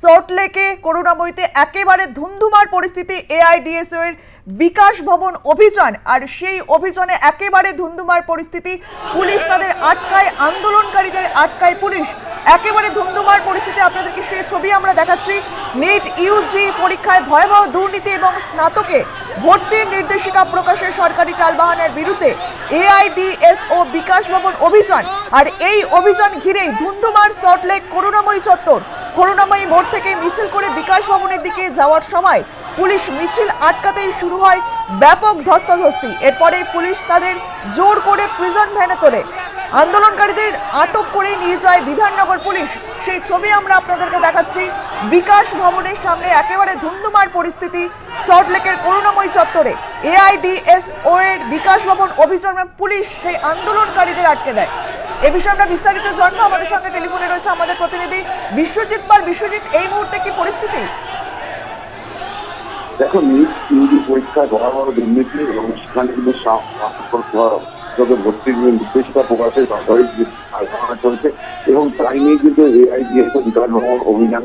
সল্টলেকে করুণাময়ীতে একেবারে ধুন্ধুমার পরিস্থিতি এআইডিএসও এর বিকাশ ভবন অভিযান। আর সেই অভিযানে একেবারে ধুন্ধুমার পরিস্থিতি, পুলিশ তাদের আটকায়, আন্দোলনকারীদের আটকায়। পুলিশ একেবারে ধুন্ধুমার পরিস্থিতি, আপনাদেরকে সেই ছবি আমরা দেখাচ্ছি। নিট ইউজি পরীক্ষায় ভয়াবহ দুর্নীতি এবং স্নাতকে ভর্তির নির্দেশিকা প্রকাশে সরকারি টালবাহানের বিরুদ্ধে এআইডিএস ও বিকাশ ভবন অভিযান। আর এই অভিযান ঘিরেই ধুন্ধুমার সল্টলেক করুণাময়ী চত্বর। করুণাময়ী মোড় থেকে মিছিল করে বিকাশ ভবনের দিকে যাওয়ার সময় পুলিশ মিছিল আটকাতেই শুরু হয় ব্যাপক ধস্তাধস্তি। এরপরে পুলিশ তাদের জোর করে প্রিজন ভ্যানে তোলে। আন্দোলনকারীদের আটক করে নিয়ে যায় বিধাননগর পুলিশ। সেই ছবি আমরা আপনাদেরকে দেখাচ্ছি। বিকাশ ভবনের সামনে একেবারে ধুন্ধুমার পরিস্থিতি সল্টলেকের করুণাময়ী চত্বরে। এআইডিএস ও এর বিকাশ ভবন অভিযানে পুলিশ সেই আন্দোলনকারীদের আটকে দেয়। এ বিষয়ে আমরা বিস্তারিত জন্ম আমাদের সঙ্গে টেলিফোনে রয়েছে আমাদের প্রতিনিধি বিশ্বজিৎ পাল। বিশ্বজিৎ, এই মুহূর্তে কি পরিস্থিতি? দেখো নিট ইউজি বড় বড় দুর্নীতি এবং সেখানে কিন্তু তবে ভর্তির নির্দেশিকা প্রকাশের সরকারি আলোচনা চলছে এবং তাই নিয়ে কিন্তু এআইডিএস অভিযান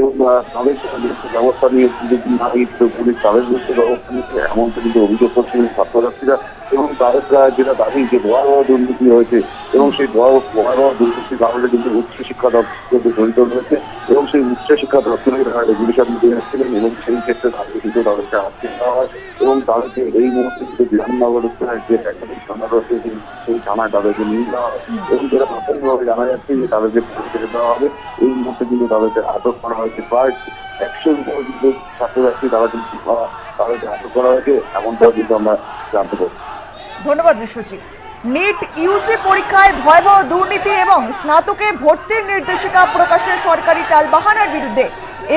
এবং তাদের ব্যবস্থা নিয়ে যদি না নিচ্ছে পুলিশ তাদের বিরুদ্ধে ব্যবস্থা নিচ্ছে এমনটা কিন্তু অভিযোগ করছিলেন ছাত্রছাত্রীরা এবং তাদের যেটা দাবি যে ভয়াবহ দুর্নীতি হয়েছে এবং সেই ভয়াবহ দুর্নীতির কারণে কিন্তু উচ্চশিক্ষা দপ্তর জড়িত রয়েছে এবং সেই উচ্চশিক্ষা দপ্তরের রেগুলেশন দিতে যাচ্ছিলেন এবং সেই ক্ষেত্রে তাদের কিন্তু তাদেরকে আটকে দেওয়া হয় এবং তাদেরকে এই মুহূর্তে কিন্তু বিধাননগর যে একাধিক থানা রয়েছে, সেই- থানায় তাদেরকে নিয়ে যাওয়া হয় এবং যেটা প্রাথমিকভাবে জানা যাচ্ছে যে তাদেরকে ছেড়ে দেওয়া হবে, এই মুহূর্তে কিন্তু তাদেরকে আটক করা হয়েছে প্রায় একশোর উপর কিন্তু ছাত্রছাত্রী তারা কিন্তু তাদেরকে আটক করা হয়েছে, এমনটাও কিন্তু আমরা জানতে পারছি ধন্যবাদ বিশ্বজিৎ নিট ইউজি পরীক্ষায় ভয়াবহ দুর্নীতি এবং স্নাতকে ভর্তির নির্দেশিকা প্রকাশের সরকারি টালবাহানার বিরুদ্ধে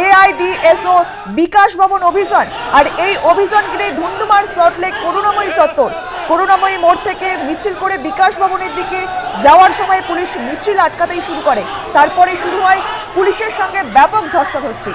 এআইডিএসও বিকাশ ভবন অভিযান, আর এই অভিযান ঘিরে ধুন্ধুমার সল্টলেক করুণাময়ী চত্বর। করুণাময়ী মোড় থেকে মিছিল করে বিকাশ ভবনের দিকে যাওয়ার সময় পুলিশ মিছিল আটকাতেই শুরু করে। তারপরে শুরু হয় পুলিশের সঙ্গে ব্যাপক ধস্তাধস্তি।